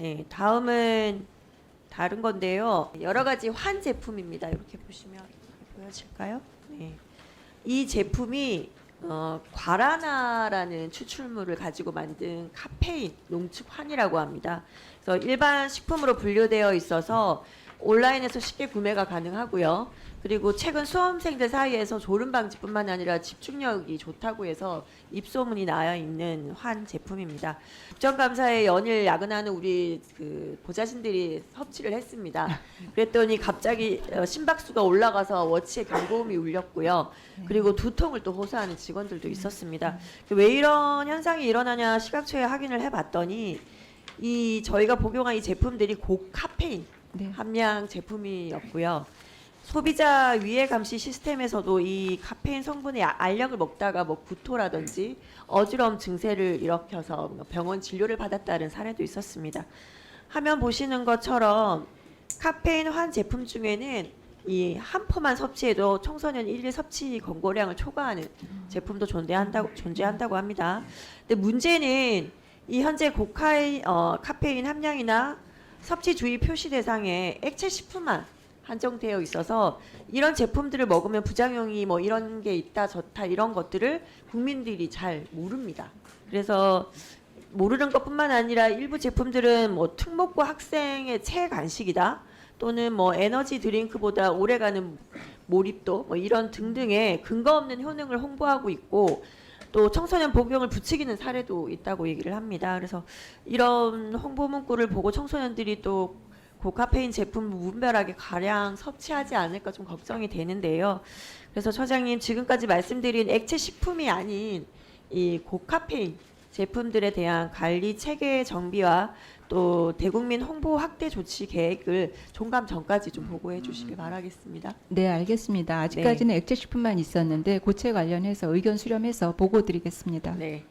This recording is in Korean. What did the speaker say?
네, 다음은 다른 건데요. 여러 가지 환 제품입니다. 이렇게 보시면 보여질까요? 네. 이 제품이 어, 과라나라는 추출물을 가지고 만든 카페인 농축 환이라고 합니다. 그래서 일반 식품으로 분류되어 있어서 온라인에서 쉽게 구매가 가능하고요. 그리고 최근 수험생들 사이에서 졸음 방지뿐만 아니라 집중력이 좋다고 해서 입소문이 나야 있는 환 제품입니다. 국정감사에 연일 야근하는 우리 그 보좌진들이 섭취를 했습니다. 그랬더니 갑자기 어, 심박수가 올라가서 워치에 경고음이 울렸고요. 그리고 두통을 또 호소하는 직원들도 있었습니다. 왜 이런 현상이 일어나냐 시각처에 확인을 해봤더니 이 저희가 복용한 이 제품들이 고카페인 네. 함량 제품이었고요. 소비자 위해 감시 시스템에서도 이 카페인 성분의 아- 알약을 먹다가 뭐 구토라든지 어지러움 증세를 일으켜서 뭐 병원 진료를 받았다는 사례도 있었습니다. 화면 보시는 것처럼 카페인 환 제품 중에는 이 한 포만 섭취해도 청소년 일일 섭취 권고량을 초과하는 제품도 존재한다고 존재한다고 합니다. 근데 문제는 이 현재 고카인 어, 카페인 함량이나 섭취 주의 표시 대상에 액체 식품만 한정되어 있어서 이런 제품들을 먹으면 부작용이 뭐 이런 게 있다 좋다 이런 것들을 국민들이 잘 모릅니다. 그래서 모르는 것뿐만 아니라 일부 제품들은 뭐 특목고 학생의 최간식이다 또는 뭐 에너지 드링크보다 오래가는 몰입도 뭐 이런 등등의 근거 없는 효능을 홍보하고 있고 또 청소년 복용을 부추기는 사례도 있다고 얘기를 합니다. 그래서 이런 홍보 문구를 보고 청소년들이 또 고카페인 제품을 무분별하게 가량 섭취하지 않을까 좀 걱정이 되는데요. 그래서 처장님 지금까지 말씀드린 액체 식품이 아닌 이 고카페인 제품들에 대한 관리 체계 정비와 또 대국민 홍보 확대 조치 계획을 종감 전까지 좀 보고해 주시길 바라겠습니다. 네, 알겠습니다. 아직까지는 액체 식품만 있었는데 고체 관련해서 의견 수렴해서 보고 드리겠습니다. 네.